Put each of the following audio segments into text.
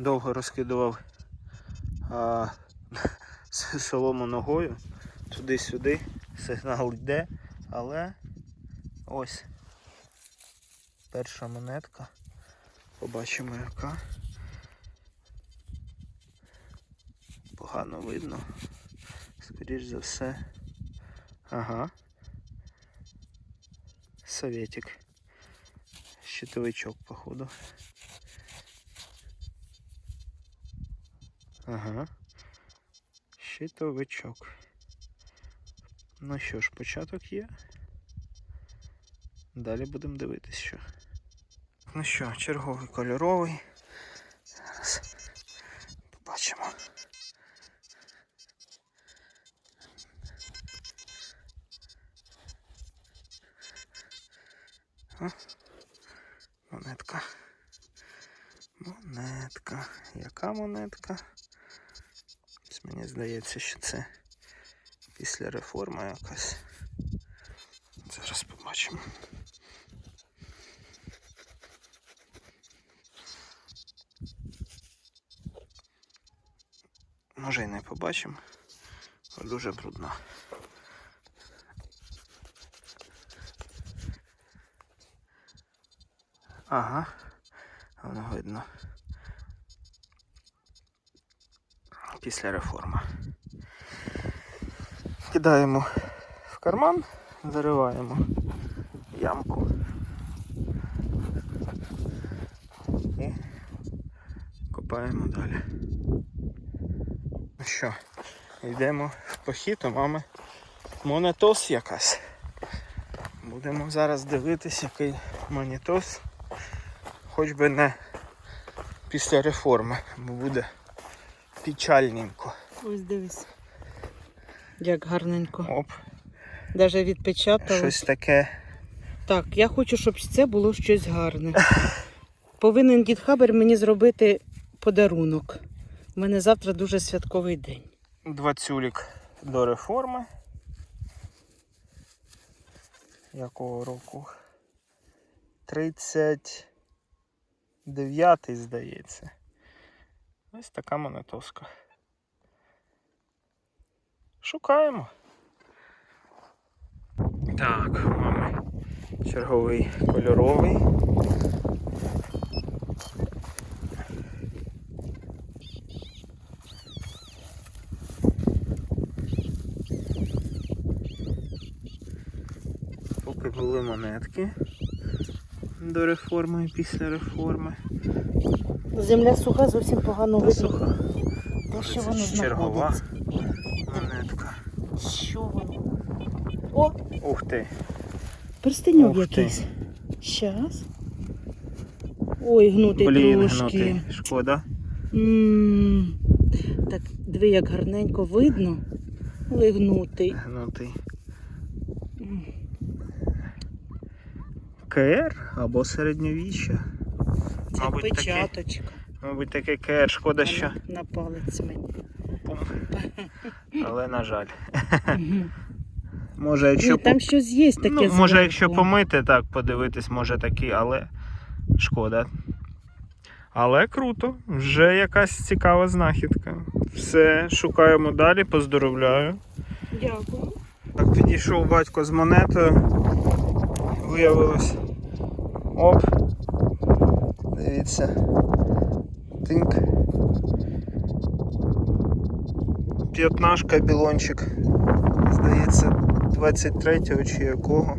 довго розкидував а, солому ногою туди-сюди, сигнал йде, але ось перша монетка. Побачимо яка. Погано видно. Скоріш за все. Ага. Советик. Щитовичок, походу. Ага. Щитовичок. Ну що ж, початок є. Далі будемо дивитись, що. Ну що, черговий кольоровий. Зараз побачимо. О, монетка. Монетка. Яка монетка? Мені здається, що це після реформи якась. Зараз побачимо. Може і не побачимо. Дуже брудно. Ага, воно видно. Після реформи. Кидаємо в карман, зариваємо ямку і копаємо далі. Ну що, йдемо в похід, у мами монетос якась. Будемо зараз дивитись, який монетос. Хоч би не після реформи, бо буде печальненько. Ось дивись. Як гарненько. Оп, Даже відпечатали. щось таке. Так, я хочу, щоб це було щось гарне. Повинен дід Хабер мені зробити подарунок. У мене завтра дуже святковий день. Двадцюлік до реформи. Якого року? 39-й, здається. Ось така монетоска. Шукаємо. Так, мами. Черговий кольоровий. Поки були монетки до реформи і після реформи. Земля суха, зовсім погано видно. Суха. Де що воно чергова знаходиться? монетка. Що воно? О, Ух ти. Ух ти. якийсь. Щас. Ой, гнутий Блін, трошки. гнутий. Шкода. М, Так, диви, як гарненько видно. Але гнутий. Гнутий. М. КР або середньовіччя. Це Мабуть, печаточка. Мабуть, таке КР. Шкода, що. На, палець мені. Пум. Але на жаль. Може, якщо там щось є таке. ну, може, якщо помити, так, подивитись, може такий, але шкода. Але круто, вже якась цікава знахідка. Все, шукаємо далі, поздоровляю. Дякую. Так, підійшов батько з монетою. Виявилось. Оп. Дивіться. Тинк. П'ятнашка білончик. Здається, 23-го чи якого.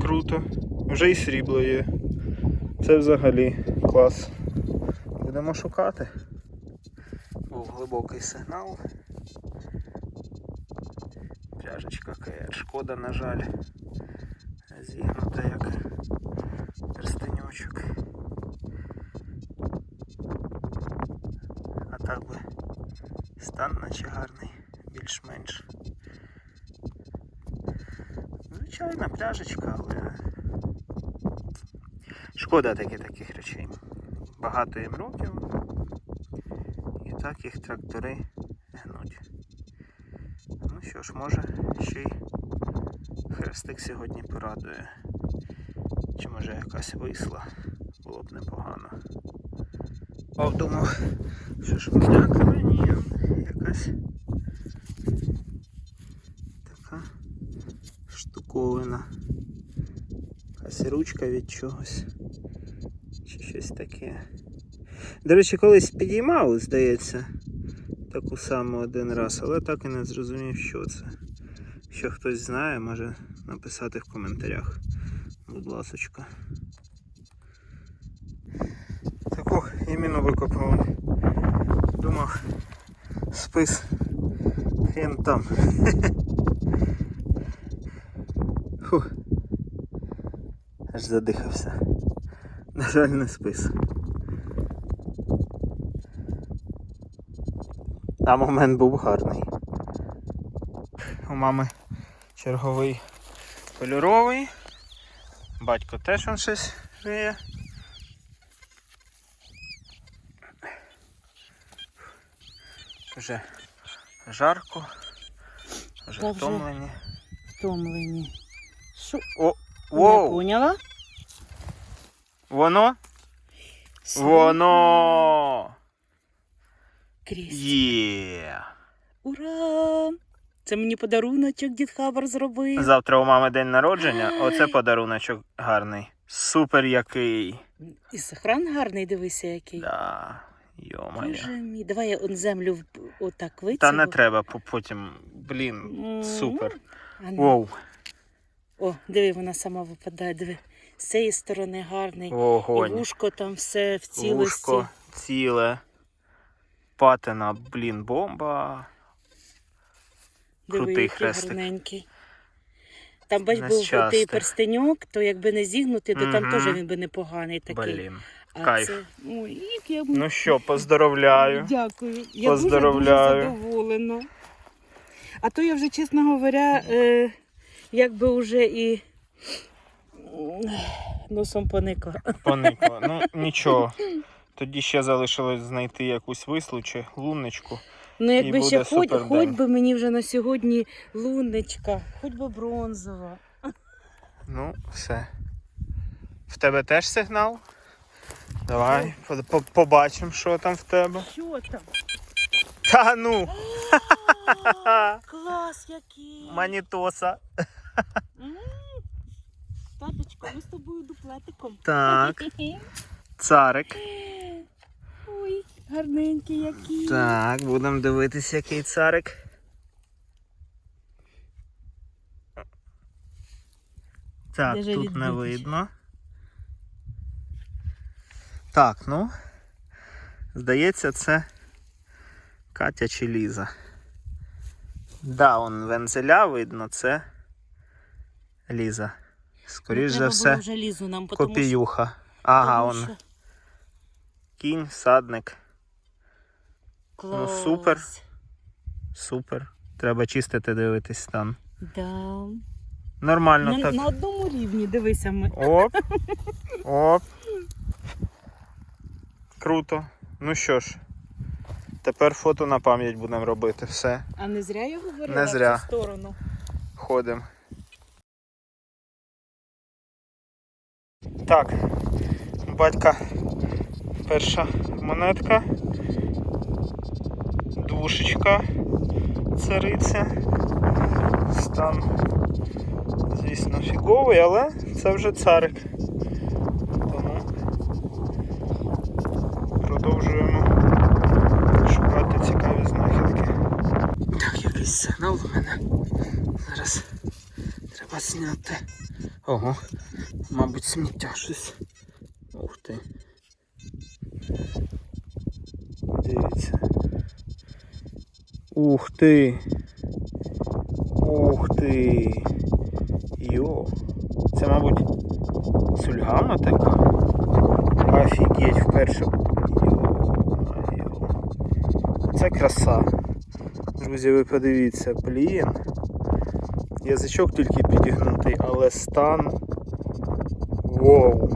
Круто. Вже і срібло є. Це взагалі клас. Будемо шукати. Був глибокий сигнал. Пляжечка КР. Шкода, на жаль, зігнута як перстеньочок. А так би стан наче гарний, більш-менш. Звичайна пляжечка, але шкода таки таких речей. Багато їм років. І так їх трактори гнуть. Ну що ж, може ще й хрестик сьогодні порадує. Чи може якась висла, було б непогано. Пав думав, що ж м'яка мені якась така штуковина. Якась ручка від чогось. Чи щось таке. До речі, колись підіймав, здається, таку саму один раз, але так і не зрозумів, що це. Якщо хтось знає, може написати в коментарях. Будь ласочка. Таку іменно викопав. Думав, спис хрен там. Фу. Аж задихався. На жаль, не спис. А момент був гарний. У мами черговий кольоровий. Батько теж он щось віє. Вже жарко, вже Та вже. втомлені. Втомлені. Що? О, Не поняла? воно? Воно! Кріс. Є! Ура! Це мені подаруночок дід Хабар зробив. Завтра у мами день народження. Оце подаруночок гарний. Супер який. І сохран гарний, дивися, який. Да. Боже мій, давай я он землю отак вицілу. Та не треба потім. Блін, супер. А ну. Воу. О, диви, вона сама випадає, диви. З цієї сторони гарний. І вушко там все в цілості. Вушко ціле. Патина, блін, бомба. Диви, крутий який хрестик. гарненький. Там, бач, був Нещастий. перстеньок, то якби не зігнути, то там Мгм. теж він би непоганий такий. Блін. А кайф. Це... Ой, як я... Ну що, поздоровляю. Дякую. Я Поздоровляю. дуже, дуже задоволена. А то я вже, чесно говоря, е, якби вже і м, носом поникла. Поникло. Ну нічого. Тоді ще залишилось знайти якусь вислу чи лунничку. Ну, якби буде ще хоч, хоч би мені вже на сьогодні лунничка, хоч би бронзова. Ну, все. В тебе теж сигнал? Давай, по- по- побачимо, що там в тебе. Що там? Та ну! А, Клас який! Манітоса. М, Таточко, ми з тобою дуплетиком. Так, царик. Гарненький який. Так, будемо дивитися, який царик. Так, Даже тут не видно. Так, ну. Здається, це Катя чи Ліза. Да, он вензеля видно, це Ліза. Скоріш за все, вже лізу нам, копіюха. Ага, он що- кінь, всадник. Ну, супер. Супер. Треба чистити, дивитись стан. Да. Нормально на, Ну, так. на одному рівні, дивися ми. Оп. Оп. Круто. Ну що ж, тепер фото на пам'ять будемо робити. Все, А не зря я говорила Не зря. в цю сторону. ходимо. Так, батька перша монетка. Двушечка цариця. Стан, звісно, фіговий, але це вже царик. Тому продовжуємо шукати цікаві знахідки. Так, якийсь сигнал у мене. Зараз треба зняти. Ого, мабуть, сміття щось. Ух ти. Дивіться. Ух ти. Ух ти. Йо. Це, мабуть, сульгама така. Офігеть вперше. Це краса. Друзі, ви подивіться, блін. Язичок тільки підігнутий, але стан. Воу.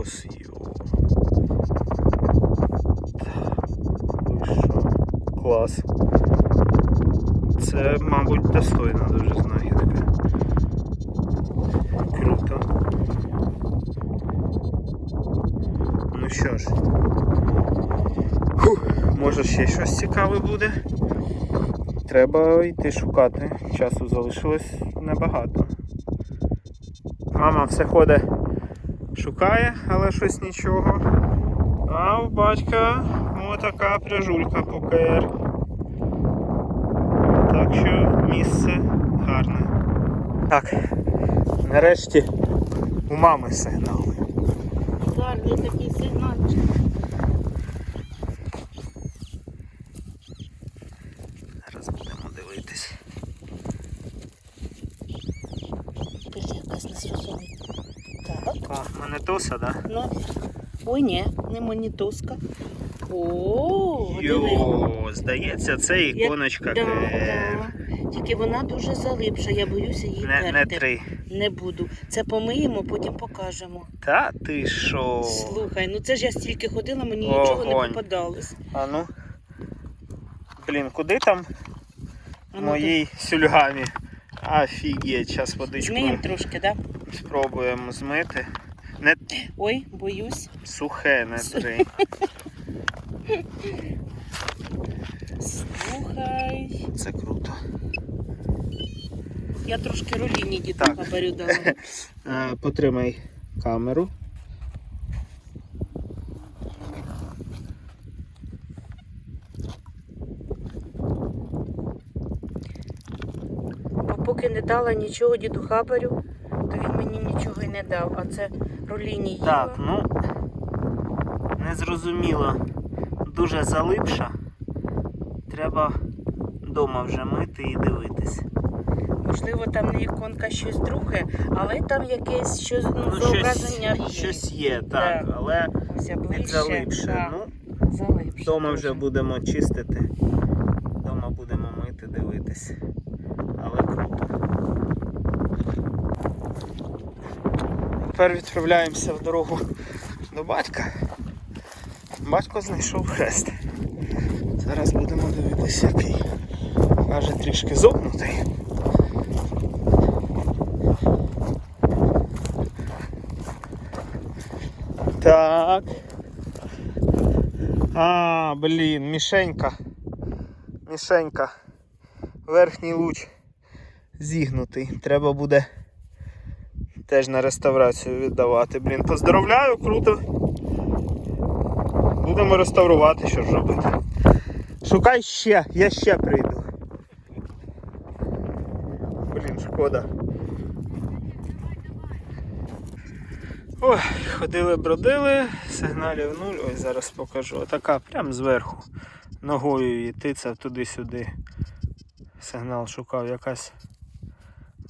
Ось його. Вийшов. Клас. Це, мабуть, достойна дуже знахідка. Круто. Ну що ж, Фух. може ще щось цікаве буде. Треба йти шукати. Часу залишилось небагато. Мама все ходить шукає, але щось нічого. А у батька отака пряжулька ПКР. Так що місце гарне. Так, нарешті у мами сигнал. Гарний такий сигнальчик. Зараз будемо дивитись. Якась несрозуміла. Так. О, монетоса, да? Ну, ой, ні, не монітоска. О. Йо, здається, це іконочка Да, да. Тільки вона дуже залипша, я боюся її Не, не три. Не буду. Це помиємо, потім покажемо. Та ти що? Слухай, ну це ж я стільки ходила, мені нічого не попадалось. А ну. Блін, куди там А ну, моїй сюльгамі? Офігеть, зараз водичку Змиємо трошки, так? Да? спробуємо змити. Ой, боюсь. сухе, не три. Слухай. Це круто. Я трошки руліні діду Так. хабарю дала. Е, Потримай камеру. Поки не дала нічого діду хабарю, то він мені нічого й не дав. А це руліні їла. Так, ну незрозуміло. Дуже залипша. Треба вдома вже мити і дивитись. Можливо, там не іконка щось друге, але там якесь щось ну, Ну, зображення щось, є. щось є, так, Так. але Ось ближче. від залипше. Так, Ну, залипше. вдома вже будемо чистити. Вдома будемо мити, дивитись. Але круто. Тепер відправляємося в дорогу до батька. Батько знайшов хрест. Зараз будемо дивитися, який. Каже, трішки зогнутий. Так. А, блін, мішенька. Мішенька. Верхній луч зігнутий. Треба буде теж на реставрацію віддавати. Блін, поздравляю, круто. Будемо реставрувати, що ж робити. Шукай ще, я ще прийду. Блін, шкода. Ой, ходили, бродили, сигналів нуль. Ось зараз покажу. Така прям зверху. Ногою її тицяв туди-сюди. Сигнал шукав якась.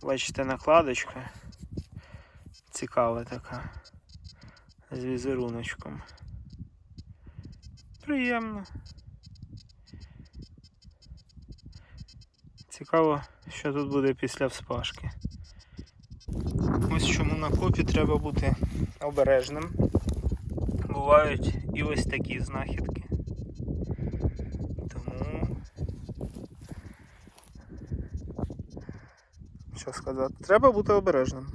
Бачите, накладочка. Цікава така. З візеруночком. Приємно. Цікаво, що тут буде після вспашки. Ось чому на копі треба бути обережним. Бувають і ось такі знахідки. Тому. Що сказати? Треба бути обережним.